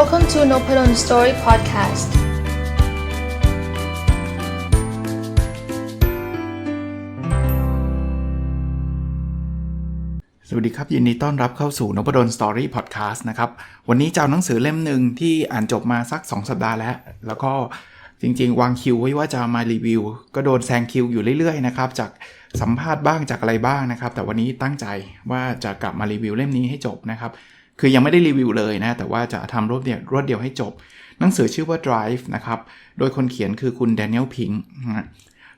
Welcome to Nopadon Story Podcast. สวัสดีครับ ยินดีต้อนรับเข้าสู่นบดลสตอรี่พอดแคสต์นะครับ วันนี้จะเอาหนังสือเล่มหนึ่งที่อ่านจบมาสัก 2 สัปดาห์แล้ว แล้วก็จริงๆ วางคิวไว้ว่าจะมารีวิว ก็โดนแซงคิวอยู่เรื่อยๆนะครับ จากสัมภาษณ์บ้างจากอะไรบ้างนะครับ แต่วันนี้ตั้งใจว่าจะกลับมารีวิวเล่มนี้ให้จบนะครับ คือยังไม่ได้รีวิวเลยนะ แต่ว่าจะทำรวดเดียวรวดเดียวให้จบ หนังสือชื่อว่า Drive นะครับ โดยคนเขียนคือคุณแดเนียลพิง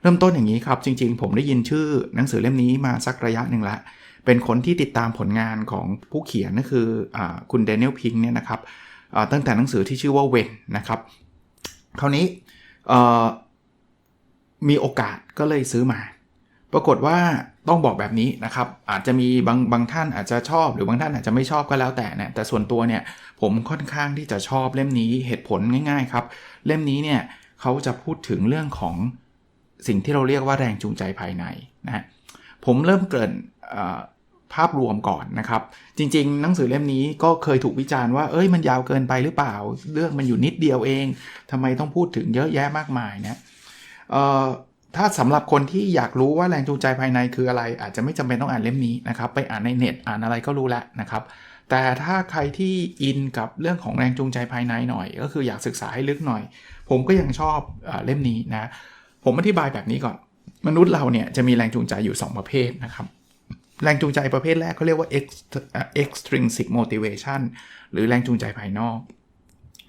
เริ่มต้นอย่างนี้ครับ จริง ๆ ผมได้ยินชื่อหนังสือเล่มนี้มาสักระยะหนึ่งล้วเป็นคนที่ติดตามผลงานของผู้เขียนนั่นคืออคุณแดเนียลพิงเนี่ยนะครับตั้งแต่หนังสือที่ชื่อว่าเวนนะครับ คราวนี้มีโอกาสก็เลยซื้อมา ปรากฏว่าต้องบอกแบบนี้นะครับ อาจจะมีบางบางท่านอาจจะชอบหรือบางท่านอาจจะไม่ชอบก็แล้วแต่นะแต่ส่วนตัวเนี่ยผมค่อนข้างที่จะชอบเล่มนี้เหตุผลง่าย ๆ ครับ เล่มนี้เนี่ยเขาจะพูดถึงเรื่องของสิ่งที่เราเรียกว่าแรงจูงใจภายในนะผมเริ่มเกินภาพรวมก่อนนะครับ จริง ๆ หนังสือเล่มนี้ก็เคยถูกวิจารณ์ว่าเอ้ยมันยาวเกินไปหรือเปล่า เรื่องมันอยู่นิดเดียวเองทำไมต้องพูดถึงเยอะแยะมากมายนะ ถ้าสำหรับคนที่อยากรู้ว่าแรงจูงใจภายในคืออะไร อาจจะไม่จำเป็นต้องอ่านเล่มนี้นะครับ ไปอ่านในเน็ตอ่านอะไรก็รู้แล้วนะครับ แต่ถ้าใครที่อินกับเรื่องของแรงจูงใจภายในหน่อย ก็คืออยากศึกษาให้ลึกหน่อย ผมก็ยังชอบอเล่มนี้นะผมอธิบายแบบนี้ก่อน มนุษย์เราเนี่ยจะมีแรงจูงใจอยู่ 2 ประเภทนะครับ แรงจูงใจประเภทแรกเขาเรียกว่า extrinsic motivation หรือแรงจูงใจภายนอก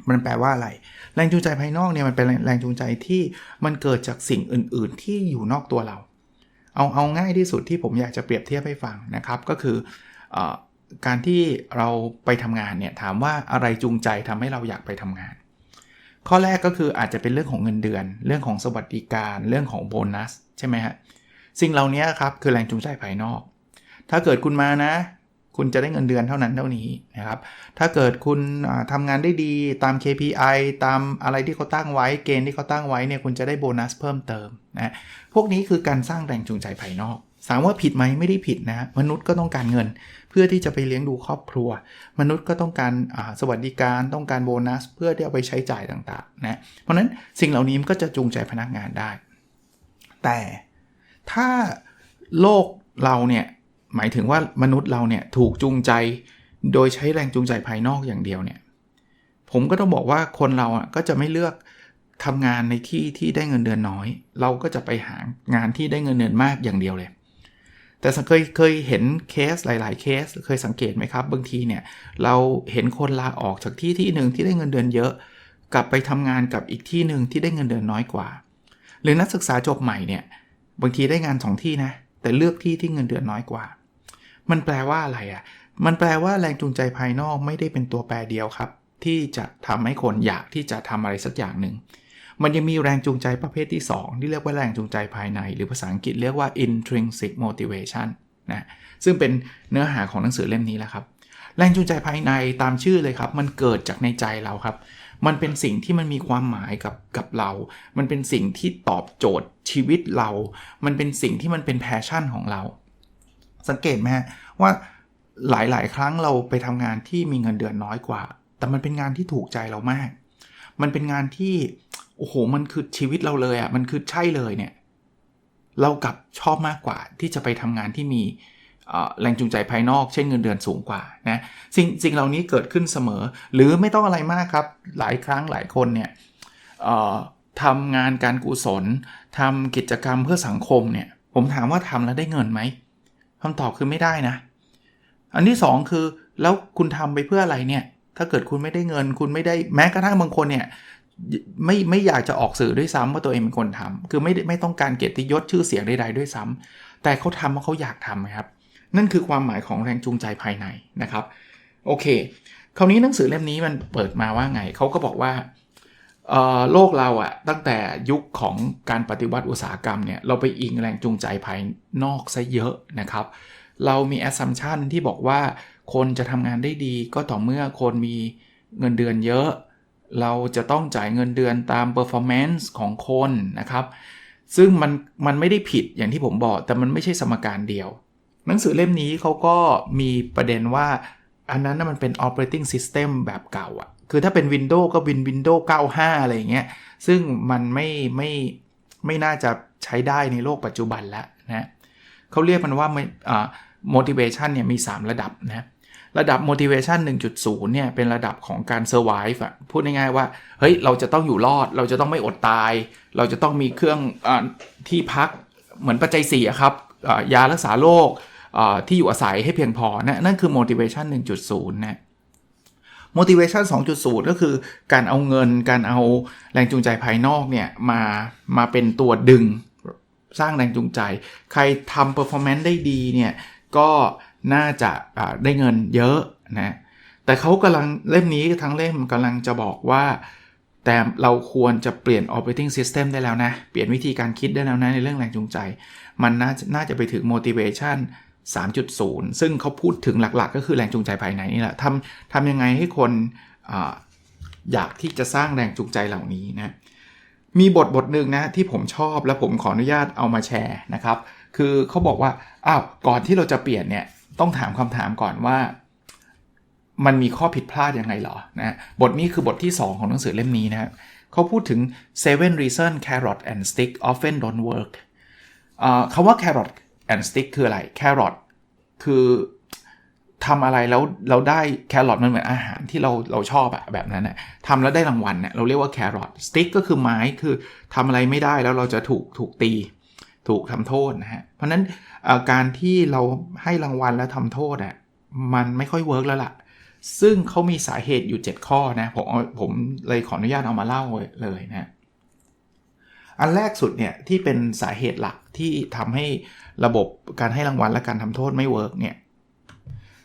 มันแปลว่าอะไร แรงจูงใจภายนอกเนี่ยมันเป็นแรงจูงใจที่มันเกิดจากสิ่งอื่น ๆ ที่อยู่นอกตัวเรา เอาเอาง่ายที่สุดที่ผมอยากจะเปรียบเทียบให้ฟังนะครับ ก็คืออการที่เราไปทำงานเนี่ยถามว่าอะไรจูงใจทำให้เราอยากไปทำงาน ข้อแรกก็คืออาจจะเป็นเรื่องของเงินเดือน เรื่องของสวัสดิการ เรื่องของโบนัสใช่ไหมฮะสิ่งเหล่านี้ครับคือแรงจูงใจภายนอก ถ้าเกิดคุณมานะ คุณจะได้เงินเดือนเท่านั้นเท่านี้นะครับ ถ้าเกิดคุณทำงานได้ดีตาม KPI ตามอะไรที่เขาตั้งไว้ เกณฑ์ที่เขาตั้งไว้เนี่ยคุณจะได้โบนัสเพิ่มเติมนะ พวกนี้คือการสร้างแรงจูงใจภายนอกถามว่าผิดไหมไม่ได้ผิดนะ มนุษย์ก็ต้องการเงิน เพื่อที่จะไปเลี้ยงดูครอบครัว มนุษย์ก็ต้องการสวัสดิการต้องการโบนัส เพื่อที่เอาไปใช้จ่ายต่างๆนะ เพราะนั้นสิ่งเหล่านี้มันก็จะจูงใจพนักงานได้ แต่ถ้าโลกเราเนี่ย หมายถึงว่ามนุษย์เราเนี่ยถูกจูงใจโดยใช้แรงจูงใจภายนอกอย่างเดียวเนี่ยผมก็ต้องบอกว่าคนเราอะก็จะไม่เลือกทำงานในที่ที่ได้เงินเดือนน้อย เราก็จะไปหางานที่ได้เงินเดือนมากอย่างเดียวเลย แต่เคยเคยเห็นเคสหลาย ๆ เคสเคยสังเกตไหมครับ บางทีเนี่ยเราเห็นคนลาออกจากที่ที่หนึ่งที่ได้เงินเดือนเยอะ กลับไปทำงานกับอีกที่หนึ่งที่ได้เงินเดือนน้อยกว่า หรือนักศึกษาจบใหม่เนี่ยบางทีได้งาน2ที่นะแต่เลือกที่ที่เงินเดือนน้อยกว่า มันแปลว่าอะไรอะ่ะ มันแปลว่าแรงจูงใจภายนอกไม่ได้เป็นตัวแปรเดียวครับ ที่จะทำให้คนอยากที่จะทำอะไรสักอย่างหนึ่ง มันยังมีแรงจูงใจประเภทที่ 2 ที่เรียกว่าแรงจูงใจภายใน หรือภาษาอังกฤษเรียกว่า intrinsic motivation นะซึ่งเป็นเนื้อหาของหนังสือเล่มนี้แหละครับ แรงจูงใจภายในตามชื่อเลยครับ มันเกิดจากในใจเราครับ มันเป็นสิ่งที่มันมีความหมายกับกับเรา มันเป็นสิ่งที่ตอบโจทย์ชีวิตเรา มันเป็นสิ่งที่มันเป็นแพชชั่นของเรา สังเกตไหมว่าหลาย ๆ ครั้งเราไปทำงานที่มีเงินเดือนน้อยกว่า แต่มันเป็นงานที่ถูกใจเรามาก มันเป็นงานที่โอ้โหมันคือชีวิตเราเลยอะ่ะมันคือใช่เลยเนี่ยเรากับชอบมากกว่าที่จะไปทำงานที่มีแรงจูงใจภายนอก เช่นเงินเดือนสูงกว่านะสิ่งสิ่งเหล่านี้เกิดขึ้นเสมอ หรือไม่ต้องอะไรมากครับ หลายครั้งหลายคนเนี่ยทำงานการกุศลทำกิจกรรมเพื่อสังคมเนี่ย ผมถามว่าทำแล้วได้เงินไหม คำตอบคือไม่ได้นะ อันที่ 2 คือแล้วคุณทำไปเพื่ออะไรเนี่ย ถ้าเกิดคุณไม่ได้เงิน คุณไม่ได้แม้กระทั่งบางคนเนี่ยไม่ไม่อยากจะออกสื่อด้วยซ้ำว่าตัวเองเป็นคนทำคือไม่ไม่ต้องการเกียรติยศชื่อเสียงใดๆด้วยซ้ำแต่เขาทำเพราะเขาอยากทำครับ นั่นคือความหมายของแรงจูงใจภายในนะครับ โอเค คราวนี้หนังสือเล่มนี้มันเปิดมาว่าไงเขาก็บอกว่า โลกเราอะตั้งแต่ยุคของการปฏิวัติอุตสาหกรรมเนี่ยเราไปอิงแรงจูงใจภายนอกซะเยอะนะครับ เรามีแอสซัมชันที่บอกว่าคนจะทำงานได้ดีก็ต่อเมื่อคนมีเงินเดือนเยอะ เราจะต้องจ่ายเงินเดือนตาม performance ของคนนะครับ ซึ่งมันมันไม่ได้ผิดอย่างที่ผมบอก แต่มันไม่ใช่สมการเดียว หนังสือเล่มนี้เขาก็มีประเด็นว่าอันนั้นมันเป็น operating system แบบเก่าอะ คือถ้าเป็น Windows ก็วิน Windows 95 อะไรอย่างเงี้ย ซึ่งมันไม่ไม่ไม่น่าจะใช้ได้ในโลกปัจจุบันแล้วนะเขาเรียกมันว่า motivation เนี่ยมี 3 ระดับนะระดับ motivation 1.0 เนี่ย เป็นระดับของการ survive อะพูดง่ายๆว่า เฮ้ย เราจะต้องอยู่รอด เราจะต้องไม่อดตาย เราจะต้องมีเครื่องอที่พักเหมือนปัจจัย4ครับยารักษาโรคที่อยู่อาศัยให้เพียงพอนะนั่นคือ motivation 1.0 นะ motivation 2.0 ก็คือการเอาเงินการเอาแรงจูงใจภายนอกเนี่ยมามาเป็นตัวดึงสร้างแรงจูงใจ ใครทำ performance ได้ดีเนี่ยก็น่าจะได้เงินเยอะนะแต่เขากำลังเล่มนี้ทั้งเล่มกำลังจะบอกว่า แต่เราควรจะเปลี่ยน operating system ได้แล้วนะ เปลี่ยนวิธีการคิดได้แล้วนะในเรื่องแรงจูงใจ มันน่าน่าจะไปถึง motivation 3.0 ซึ่งเขาพูดถึงหลักๆ ก็คือแรงจูงใจภายในนี่แหละทำทำยังไงให้คนออยากที่จะสร้างแรงจูงใจเหล่านี้นะ มีบทบทหนึ่งนะที่ผมชอบและผมขออนุญาตเอามาแชร์นะครับ คือเขาบอกว่าอ้าวก่อนที่เราจะเปลี่ยนเนี่ยต้องถามคำถามก่อนว่า มันมีข้อผิดพลาดยังไงหรอนะบทนี้คือบทที่ 2 ของหนังสือเล่มนี้นะเขาพูดถึง seven reason carrot and stick often don't work คำว่า carrot and stick คืออะไร carrot คือทำอะไรแล้วเราได้แครอทมันเหมือนอาหารที่เราเราชอบอะแบบนั้นอะทำแล้วได้รางวัลเนี่ยเราเรียกว่าแครอทสติ๊กก็คือไม้คือทำอะไรไม่ได้แล้วเราจะถูกถูกตี ถูกทำโทษนะฮะ เพราะนั้นการที่เราให้รางวัลแล้วทำโทษอะมันไม่ค่อยเวิร์กแล้วล่ะ ซึ่งเขามีสาเหตุอยู่ 7 ข้อนะผมผมเลยขออนุญาตเอามาเล่าเลยนะ อันแรกสุดเนี่ยที่เป็นสาเหตุหลักที่ทำให้ระบบการให้รางวัลและการทำโทษไม่เวิร์กเนี่ย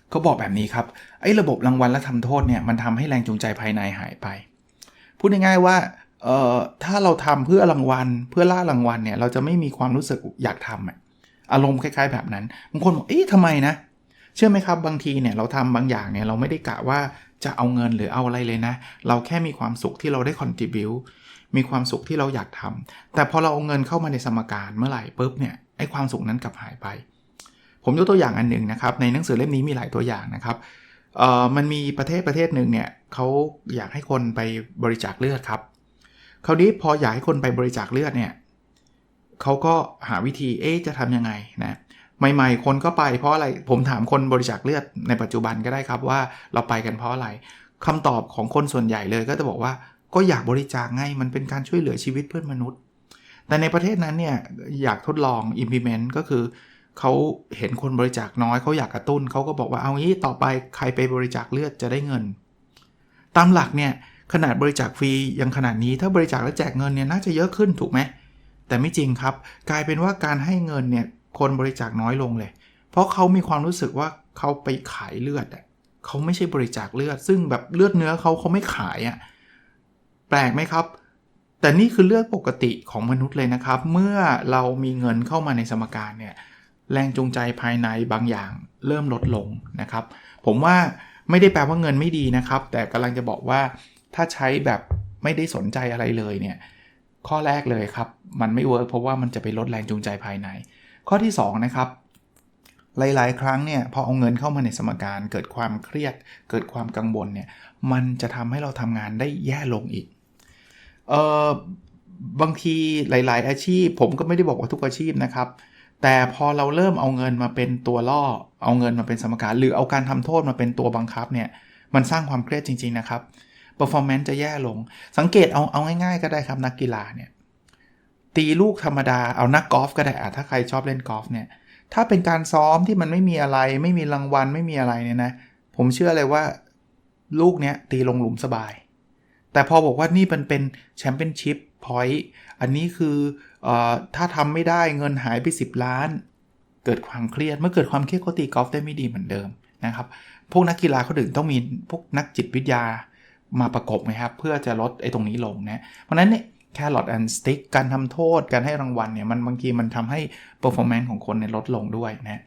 เขาบอกแบบนี้ครับไอ้ระบบรางวัลและทำโทษเนี่ยมันทำให้แรงจูงใจภายในหายไป พูดง่ายๆว่าเอ่อถ้าเราทำเพื่อรางวัลเพื่อล่ารางวัลเนี่ยเราจะไม่มีความรู้สึกอยากทำอารมณ์คล้าย ๆ แบบนั้นบางคนบอกเอ๊ะทำไมนะเชื่อไหมครับบางทีเนี่ยเราทำบางอย่างเนี่ยเราไม่ได้กะว่า จะเอาเงินหรือเอาอะไรเลยนะ เราแค่มีความสุขที่เราได้ contribu มีความสุขที่เราอยากทำแต่พอเราเอาเงินเข้ามาในสมการเมื่อไหร่ปุ๊บเนี่ยไอ้ความสุขนั้นกลับหายไป ผมยกตัวอย่างอันหนึ่งนะครับ ในหนังสือเล่มนี้มีหลายตัวอย่างนะครับเอ่อมันมีประเทศประเทศหนึ่งเนี่ยเขาอยากให้คนไปบริจาคเลือดครับคราวนี้พออยากให้คนไปบริจาคเลือดเนี่ยเขาก็หาวิธีเอ๊จะทำยังไงนะ ใหม่ๆ คนก็ไปเพราะอะไรผมถามคนบริจาคเลือดในปัจจุบันก็ได้ครับว่าเราไปกันเพราะอะไรคำตอบของคนส่วนใหญ่เลยก็จะบอกว่าก็อยากบริจาคไงมันเป็นการช่วยเหลือชีวิตเพื่อนมนุษย์ แต่ในประเทศนั้นเนี่ยอยากทดลอง implement ก็คือเขาเห็นคนบริจาคน้อยเขาอยากกระตุ้นเขาก็บอกว่าเอางี้ต่อไปใครไปบริจาคเลือดจะได้เงิน ตามหลักเนี่ยขนาดบริจาคฟรียังขนาดนี้ถ้าบริจาคแล้วแจกเงินเนี่ยน่าจะเยอะขึ้นถูกไหมแต่ไม่จริงครับ กลายเป็นว่าการให้เงินเนี่ย คนบริจาคน้อยลงเลย เพราะเขามีความรู้สึกว่าเขาไปขายเลือดเขาไม่ใช่บริจาคเลือด ซึ่งแบบเลือดเนื้อเขาเขาไม่ขายอะแปลกไหมครับ แต่นี่คือเลือดปกติของมนุษย์เลยนะครับ เมื่อเรามีเงินเข้ามาในสมการเนี่ยแรงจูงใจภายในบางอย่างเริ่มลดลงนะครับ ผมว่าไม่ได้แปลว่าเงินไม่ดีนะครับ แต่กำลังจะบอกว่าถ้าใช้แบบไม่ได้สนใจอะไรเลยเนี่ยข้อแรกเลยครับ มันไม่เวิร์กเพราะว่ามันจะไปลดแรงจูงใจภายใน ข้อที่ 2 นะครับ หลาย ๆ ครั้งเนี่ยพอเอาเงินเข้ามาในสมการ เกิดความเครียด เกิดความกังวลเนี่ยมันจะทำให้เราทำงานได้แย่ลงอีกเออบางทีหลาย ๆ อาชีพ ผมก็ไม่ได้บอกว่าทุกอาชีพนะครับแต่พอเราเริ่มเอาเงินมาเป็นตัวล่อ เอาเงินมาเป็นสมการ หรือเอาการทำโทษมาเป็นตัวบังคับเนี่ย มันสร้างความเครียดจริง ๆ นะครับ performance จะแย่ลง สังเกตเอาเอาง่ายๆก็ได้ครับนักกีฬาเนี่ย ตีลูกธรรมดาเอานักกอล์ฟก็ได้อะถ้าใครชอบเล่นกอล์ฟเนี่ยถ้าเป็นการซ้อมที่มันไม่มีอะไร ไม่มีรางวัลไม่มีอะไรเนี่ยนะ ผมเชื่อเลยว่าลูกเนี้ยตีลงหลุมสบาย แต่พอบอกว่านี่มันเป็นแชมเปี้ยนชิพพอยต์อันนี้คืออถ้าทำไม่ได้เงินหายไป 10 ล้าน เกิดความเครียดเมื่อเกิดความเครียดก็ตีกอล์ฟได้ไม่ดีเหมือนเดิมนะครับพวกนักกีฬาเขาถึงต้องมีพวกนักจิตวิทยามาประกบนะครับเพื่อจะลดไอ้ตรงนี้ลงนะเพราะนั้นเนี่ย แครอทแอนด์สติ๊กการทำโทษการให้รางวัลเนี่ยมันบางทีมันทำให้ performance ของคนเนี่ยลดลงด้วยนะ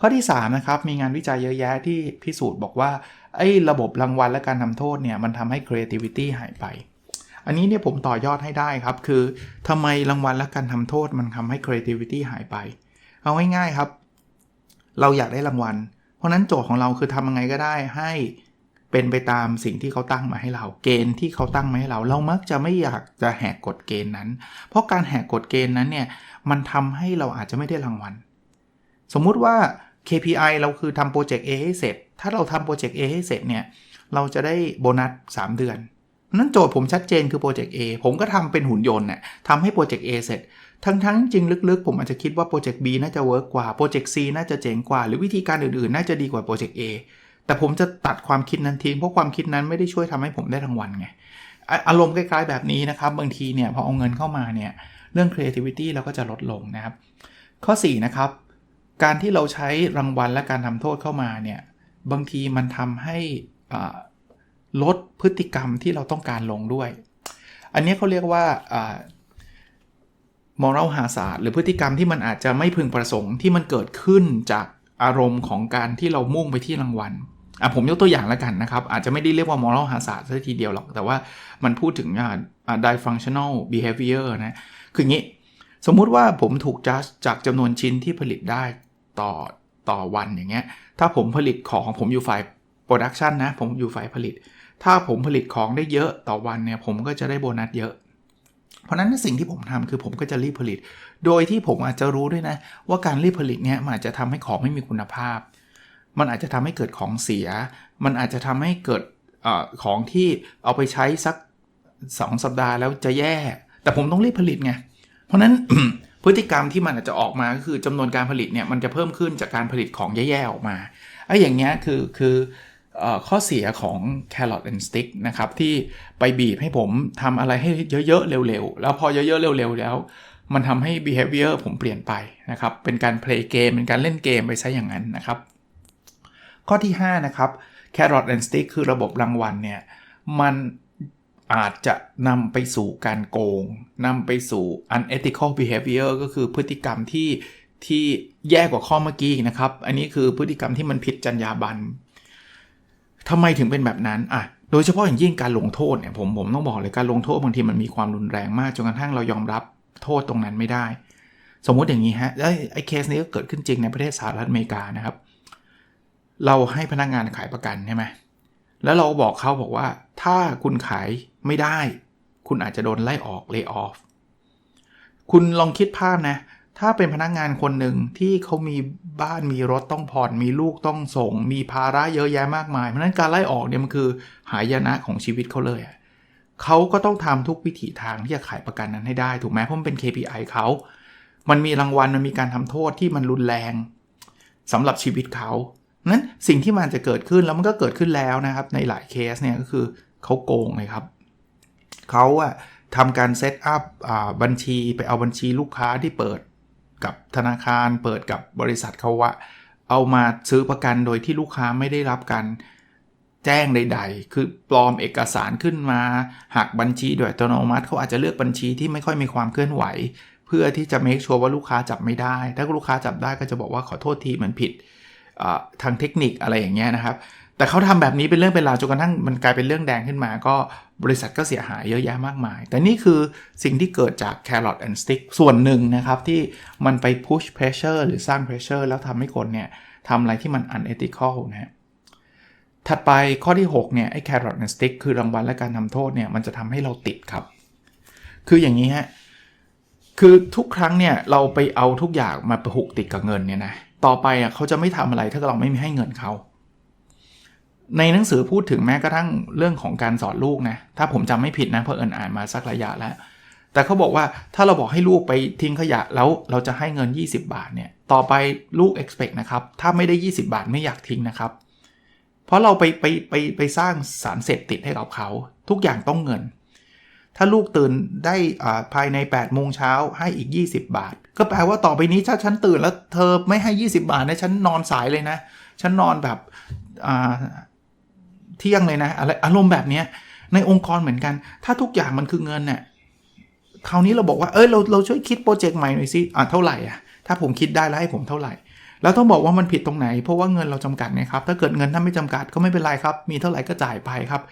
ข้อที่3นะครับมีงานวิจัยเยอะแยะที่พิสูจน์บอกว่าไอ้ระบบรางวัลและการทำโทษเนี่ยมันทำให้ creativity หายไป อันนี้เนี่ยผมต่อยอดให้ได้ครับ คือทำไมรางวัลและการทำโทษมันทำให้ creativity หายไป เอาง่ายๆครับ เราอยากได้รางวัล เพราะนั้นโจทย์ของเราคือทำยังไงก็ได้ให้ เป็นไปตามสิ่งที่เขาตั้งมาให้เรา เกณฑ์ที่เขาตั้งมาให้เรา เรามักจะไม่อยากจะแหกกฎเกณฑ์นั้น เพราะการแหกกฎเกณฑ์นั้นเนี่ยมันทำให้เราอาจจะไม่ได้รางวัล สมมุติว่า KPI เราคือทำโปรเจกต์ A ให้เสร็จ ถ้าเราทำโปรเจกต์ A ให้เสร็จเนี่ยเราจะได้โบนัส 3 เดือน นั้นโจทย์ผมชัดเจนคือโปรเจกต์ A ผมก็ทำเป็นหุ่นยนต์น่ะทำให้โปรเจกต์ A เสร็จ ทั้งๆจริงลึกๆ ผมอาจจะคิดว่าโปรเจกต์ B น่าจะเวิร์กกว่า โปรเจกต์ C น่าจะเจ๋งกว่า หรือวิธีการอื่นๆ น่าจะดีกว่าโปรเจกต์ A แต่ผมจะตัดความคิดนั้นทิ้งเพราะความคิดนั้นไม่ได้ช่วยทำให้ผมได้รางวัลไงอารมณ์คล้ายๆแบบนี้นะครับ บางทีเนี่ยพอเอาเงินเข้ามาเนี่ยเรื่อง creativity เราก็จะลดลงนะครับ ข้อ 4 นะครับ การที่เราใช้รางวัลและการทำโทษเข้ามาเนี่ยบางทีมันทำให้ลดพฤติกรรมที่เราต้องการลงด้วย อันนี้เขาเรียกว่าอ่า moral hazard หรือพฤติกรรมที่มันอาจจะไม่พึงประสงค์ที่มันเกิดขึ้นจาก อารมณ์ของการที่เรามุ่งไปที่รางวัลอะผมยกตัวอย่างแล้วกันนะครับ อาจจะไม่ได้เรียกว่า moral hazard ซะทีเดียวหรอก แต่ว่ามันพูดถึงอ่า dysfunctional behavior นะคืออย่างนี้ สมมุติว่าผมถูกจัดจากจำนวนชิ้นที่ผลิตได้ต่อต่อวันอย่างเงี้ย ถ้าผมผลิตของผมอยู่ฝ่ายโปรดักชันนะ ผมอยู่ฝ่ายผลิต ถ้าผมผลิตของได้เยอะต่อวันเนี่ย ผมก็จะได้โบนัสเยอะ เพราะฉะนั้นสิ่งที่ผมทำคือผมก็จะรีบผลิต โดยที่ผมอาจจะรู้ด้วยนะ ว่าการรีบผลิตเนี่ยมันอาจจะทำให้ของไม่มีคุณภาพ มันอาจจะทำให้เกิดของเสีย มันอาจจะทำให้เกิดอของที่เอาไปใช้สัก 2 สัปดาห์แล้วจะแย่ แต่ผมต้องรีบผลิตไง เพราะฉะนั้นพฤติกรรมที่มันอาจจะออกมาก็คือจำนวนการผลิตเนี่ยมันจะเพิ่มขึ้นจากการผลิตของแย่ๆออกมาไอ้อย่างเงี้ยคือคือออข้อเสียของ carrot and stick นะครับ ที่ไปบีบให้ผมทำอะไรให้เยอะๆ เร็วๆ แล้วพอเยอะๆ เร็วๆ แล้ว มันทำให้ behavior ผมเปลี่ยนไปนะครับ เป็นการ play game เป็นการเล่นเกมไปซะอย่างนั้นนะครับ ข้อที่ 5 นะครับ carrot and stick คือระบบรางวัลเนี่ย มันอาจจะนำไปสู่การโกงนำไปสู่ unethical behavior ก็คือพฤติกรรมที่ที่แย่กว่าข้อเมื่อกี้นะครับ อันนี้คือพฤติกรรมที่มันผิดจรรยาบรรณทำไมถึงเป็นแบบนั้นอะโดยเฉพาะอย่างยิ่งการลงโทษเนี่ยผมผมต้องบอกเลยการลงโทษบางทีมันมีความรุนแรงมากจนกระทั่งเรายอมรับ โทษตรงนั้นไม่ได้ สมมุติอย่างนี้ฮะไอ้ไอ้เคสนี้ก็เกิดขึ้นจริงในประเทศสหรัฐอเมริกานะครับ เราให้พนักงานขายประกันใช่ไหมแล้วเราบอกเขาบอกว่า ถ้าคุณขายไม่ได้ คุณอาจจะโดนไล่ออก lay off คุณลองคิดภาพนะถ้าเป็นพนักงานคนหนึ่งที่เขามีบ้านมีรถต้องผ่อน มีลูกต้องส่ง มีภาระเยอะแยะมากมาย เพราะฉะนั้นการไล่ออกเนี่ยมันคือหายนะของชีวิตเขาเลยอะ เขาก็ต้องทำทุกวิถีทางที่จะขายประกันนั้นให้ได้ ถูกไหมเพราะมันเป็น KPI เขามันมีรางวัลมันมีการทำโทษที่มันรุนแรงสำหรับชีวิตเขานั้นสิ่งที่มันจะเกิดขึ้นแล้วมันก็เกิดขึ้นแล้วนะครับ ในหลายเคสเนี่ยก็คือเขาโกงเลยครับเขาอะทำการเซตอัพบัญชีไปเอาบัญชีลูกค้าที่เปิดกับธนาคาร เปิดกับบริษัทเขาว่าเอามาซื้อประกันโดยที่ลูกค้าไม่ได้รับการ แจ้งใด ๆ คือปลอมเอกสารขึ้นมา หักบัญชีโดยอัตโนมัติเขาอาจจะเลือกบัญชีที่ไม่ค่อยมีความเคลื่อนไหว เพื่อที่จะ make sure ว่าลูกค้าจับไม่ได้ ถ้าลูกค้าจับได้ก็จะบอกว่าขอโทษทีมันผิดทางเทคนิคอะไรอย่างเงี้ยนะครับ แต่เขาทำแบบนี้เป็นเรื่องเป็นราวจนกระทั่งมันกลายเป็นเรื่องแดงขึ้นมา ก็บริษัทก็เสียหายเยอะแยะมากมาย แต่นี่คือสิ่งที่เกิดจาก carrot and stick ส่วนหนึ่งนะครับที่มันไป push pressure หรือสร้าง pressure แล้วทำให้คนเนี่ยทำอะไรที่มัน unethical นะฮะ ถัดไปข้อที่ 6 เนี่ยไอ้ carrot and stick คือรางวัลและการทำโทษเนี่ยมันจะทำให้เราติดครับ คืออย่างนี้ฮะคือทุกครั้งเนี่ยเราไปเอาทุกอย่างมาประหุกติดกับเงินเนี่ยนะต่อไปอะเขาจะไม่ทำอะไรถ้าเราไม่ให้เงินเขาในหนังสือพูดถึงแม้กระทั่งเรื่องของการสอนลูกนะถ้าผมจำไม่ผิดนะเพราะเอิญอ่านมาสักระยะแล้ว แต่เขาบอกว่าถ้าเราบอกให้ลูกไปทิ้งขยะแล้วเราจะให้เงิน 20 บาทเนี่ยต่อไปลูก expect นะครับถ้าไม่ได้ 20 บาทไม่อยากทิ้งนะครับเราะเราไปไปไปไปสร้างสารเสพติดให้กับเขา ทุกอย่างต้องเงิน ถ้าลูกตื่นได้ภายใน8โมงเช้าให้อีก 20 บาท ก็แปลว่าต่อไปนี้ถ้าฉันตื่นแล้วเธอไม่ให้ 20 บาทนะฉันนอนสายเลยนะ ฉันนอนแบบเที่ยงเลยนะอะไรอารมณ์แบบนี้ในองค์กรเหมือนกัน ถ้าทุกอย่างมันคือเงินเนี่ยคราวนี้เราบอกว่าเอ้ยเราเราช่วยคิดโปรเจกต์ใหม่หน่อยสิอ่าเท่าไหร่อะถ้าผมคิดได้แล้วให้ผมเท่าไหร่ แล้วต้องบอกว่ามันผิดตรงไหน เพราะว่าเงินเราจำกัดนะครับ ถ้าเกิดเงินถ้าไม่จำกัดก็ไม่เป็นไรครับ มีเท่าไหร่ก็จ่ายไปครับ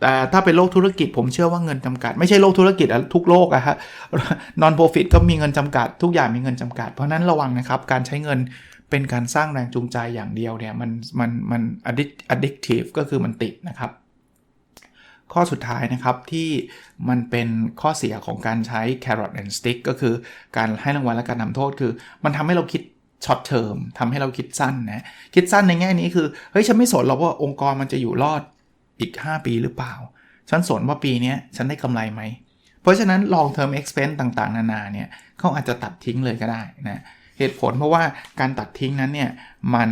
แต่ถ้าเป็นโลกธุรกิจผมเชื่อว่าเงินจำกัด ไม่ใช่โลกธุรกิจอะทุกโลกอะฮะ non profit ก็มีเงินจำกัด ทุกอย่างมีเงินจำกัด เพราะนั้นระวังนะครับ การใช้เงินเป็นการสร้างแรงจูงใจอย่างเดียวเนี่ยมันมันมัน addict addictive ก็คือมันติดนะครับ ข้อสุดท้ายนะครับที่มันเป็นข้อเสียของการใช้ carrot and stick ก็คือการให้รางวัลและการทำโทษคือ มันทำให้เราคิด ช็อตเทอมทำให้เราคิดสั้นนะคิดสั้นในแง่นี้คือเฮ้ยฉันไม่สนหรอกว่าองค์กรมันจะอยู่รอดอีก 5 ปีหรือเปล่า ฉันสนว่าปีนี้ฉันได้กำไรไหม เพราะฉะนั้น long term expense ต่างๆ นานาเนี่ยเขาอาจจะตัดทิ้งเลยก็ได้นะเหตุผลเพราะว่าการตัดทิ้งนั้นเนี่ยมัน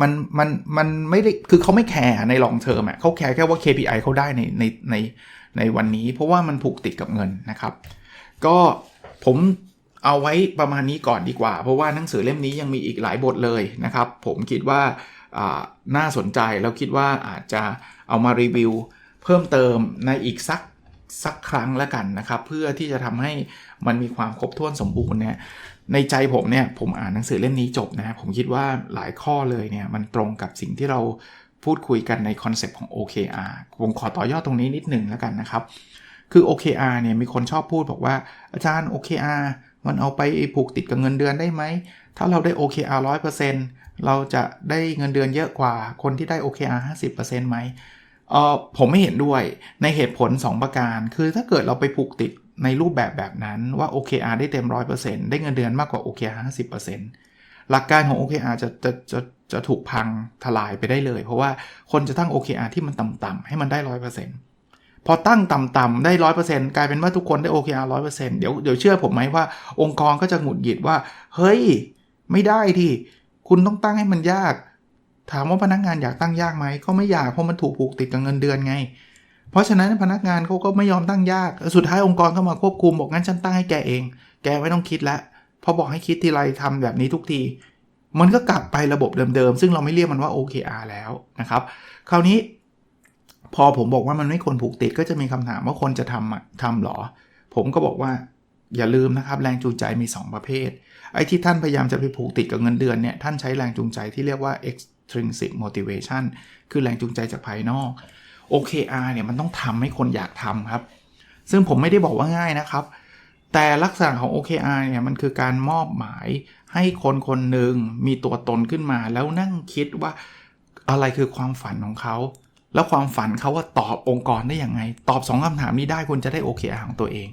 มันมันมันไม่ได้คือเขาไม่แคร์ใน long term อะเขาแคร์แค่ว่า KPI เขาได้ในในในในวันนี้ เพราะว่ามันผูกติดกับเงินนะครับ ก็ผม เอาไว้ประมาณนี้ก่อนดีกว่า เพราะว่าหนังสือเล่มนี้ยังมีอีกหลายบทเลยนะครับ ผมคิดว่าน่าสนใจแล้วคิดว่าอาจจะเอามารีวิวเพิ่มเติมในอีกสักสักครั้งแล้วกันนะครับ เพื่อที่จะทำให้มันมีความครบถ้วนสมบูรณ์เนี่ยในใจผมเนี่ยผมอ่านหนังสือเล่มนี้จบนะผมคิดว่าหลายข้อเลยเนี่ยมันตรงกับสิ่งที่เราพูดคุยกันในคอนเซปต์ของ OKR ผมขอต่อยอดตรงนี้นิดหนึ่งแล้วกันนะครับ คือ OKR เนี่ยมีคนชอบพูดบอกว่าอาจารย์ OKR มันเอาไปผูกติดกับเงินเดือนได้ไหม ถ้าเราได้ OKR 100%เราจะได้เงินเดือนเยอะกว่าคนที่ได้ OKR 50%ไหมเออผมไม่เห็นด้วยในเหตุผล 2 ประการ คือถ้าเกิดเราไปผูกติดในรูปแบบแบบนั้นว่า OKR ได้เต็ม 100%ได้เงินเดือนมากกว่า OKR 50%หลักการของ OKR จะจะจะจะถูกพังทลายไปได้เลย เพราะว่าคนจะตั้ง OKR ที่มันต่ำๆให้มันได้ 100% พอตั้งต่ำๆได้100%กลายเป็นว่าทุกคนได้ OKR 100%เปอร์เซ็นต์เดี๋ยวเดี๋ยวเชื่อผมไหมว่าองค์กรก็จะหงุดหงิดว่า เฮ้ย ไม่ได้ที่คุณต้องตั้งให้มันยาก ถามว่าพนักงานอยากตั้งยากไหมก็ไม่อยากเพราะมันถูกผูกติดกับเงินเดือนไง เพราะฉะนั้นพนักงานเขาก็ไม่ยอมตั้งยากสุดท้ายองค์กรเขามาควบคุมบอกงั้นฉันตั้งให้แกเอง แกไม่ต้องคิดแล้วพอบอกให้คิดทีไรทำแบบนี้ทุกที มันก็กลับไประบบเดิมๆซึ่งเราไม่เรียกมันว่า OKR แล้วนะครับ คราวนี้ พอผมบอกว่ามันไม่ควรผูกติดก็จะมีคำถามว่าคนจะทำทำหรอ ผมก็บอกว่าอย่าลืมนะครับ แรงจูงใจมี 2 ประเภท ไอ้ที่ท่านพยายามจะไปผูกติดกับเงินเดือนเนี่ย ท่านใช้แรงจูงใจที่เรียกว่า extrinsic motivation คือแรงจูงใจจากภายนอก OKR เนี่ยมันต้องทำให้คนอยากทำครับ ซึ่งผมไม่ได้บอกว่าง่ายนะครับ แต่ลักษณะของ OKR เนี่ยมันคือการมอบหมายให้คนคนหนึ่งมีตัวตนขึ้นมา แล้วนั่งคิดว่าอะไรคือความฝันของเขา แล้วความฝันเขาว่าตอบองค์กรได้อย่างไง ตอบ 2คำถามนี้ได้คุณจะได้ OKR ของตัวเอง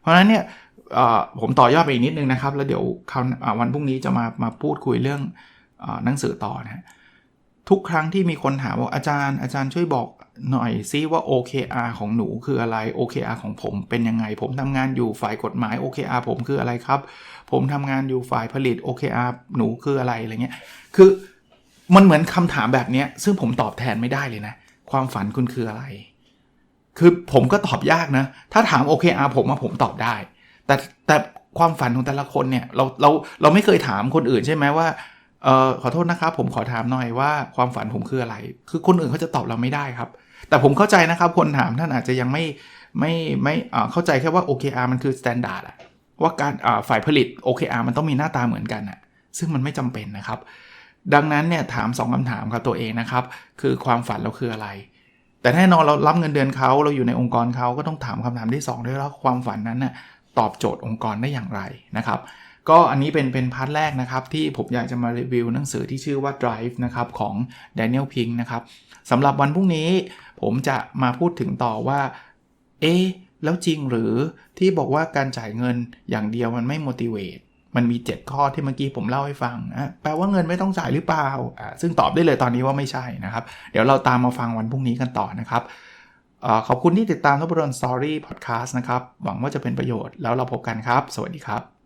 เพราะฉะนั้นเนี่ยผมต่อยอดไปอีกนิดนึงนะครับ แล้วเดี๋ยววันพรุ่งนี้จะมามาพูดคุยเรื่องอหนังสือต่อนะทุกครั้งที่มีคนถามว่าอาจารย์อาจารย์ช่วยบอกหน่อยซิว่า OKR ของหนูคืออะไร OKR ของผมเป็นยังไง ผมทำงานอยู่ฝ่ายกฎหมาย OKR ผมคืออะไรครับ ผมทำงานอยู่ฝ่ายผลิต OKR หนูคืออะไรอะไรเงี้ยคือ มันเหมือนคำถามแบบนี้ซึ่งผมตอบแทนไม่ได้เลยนะ ความฝันคุณคืออะไร คือผมก็ตอบยากนะ ถ้าถาม OKR ผมมาผมตอบได้ แต่แต่ความฝันของแต่ละคนเนี่ยเราเราเราไม่เคยถามคนอื่นใช่ไหมว่าเออขอโทษนะครับ ผมขอถามหน่อยว่าความฝันผมคืออะไร คือคนอื่นเขาจะตอบเราไม่ได้ครับ แต่ผมเข้าใจนะครับคนถามท่านอาจจะยังไม่ไม่ไม่เข้าใจแค่ว่า OKR มันคือ standard อะว่าการฝ่ายผลิต OKR มันต้องมีหน้าตาเหมือนกันอะซึ่งมันไม่จำเป็นนะครับ ดังนั้นเนี่ยถาม 2คำถามกับตัวเองนะครับ คือความฝันเราคืออะไร แต่แน่นอนเรารับเงินเดือนเขาเราอยู่ในองค์กรเขาก็ต้องถามคำถามที่ 2 ด้วยว่าความฝันนั้นน่ะตอบโจทย์องค์กรได้อย่างไรนะครับก็อันนี้เป็นเป็นพาร์ทแรกนะครับ ที่ผมอยากจะมารีวิวหนังสือที่ชื่อว่า Drive นะครับ ของ Daniel Pink นะครับสำหรับวันพรุ่งนี้ผมจะมาพูดถึงต่อว่า เอ๊แล้วจริงหรือที่บอกว่าการจ่ายเงินอย่างเดียวมันไม่ motivate มันมี 7 ข้อที่เมื่อกี้ผมเล่าให้ฟังนะแปลว่าเงินไม่ต้องจ่ายหรือเปล่าอ่าซึ่งตอบได้เลยตอนนี้ว่าไม่ใช่นะครับ เดี๋ยวเราตามมาฟังวันพรุ่งนี้กันต่อนะครับอขอบคุณที่ติดตามทบทวนสตอรี่พอดแคสต์นะครับ หวังว่าจะเป็นประโยชน์แล้วเราพบกันครับ สวัสดีครับ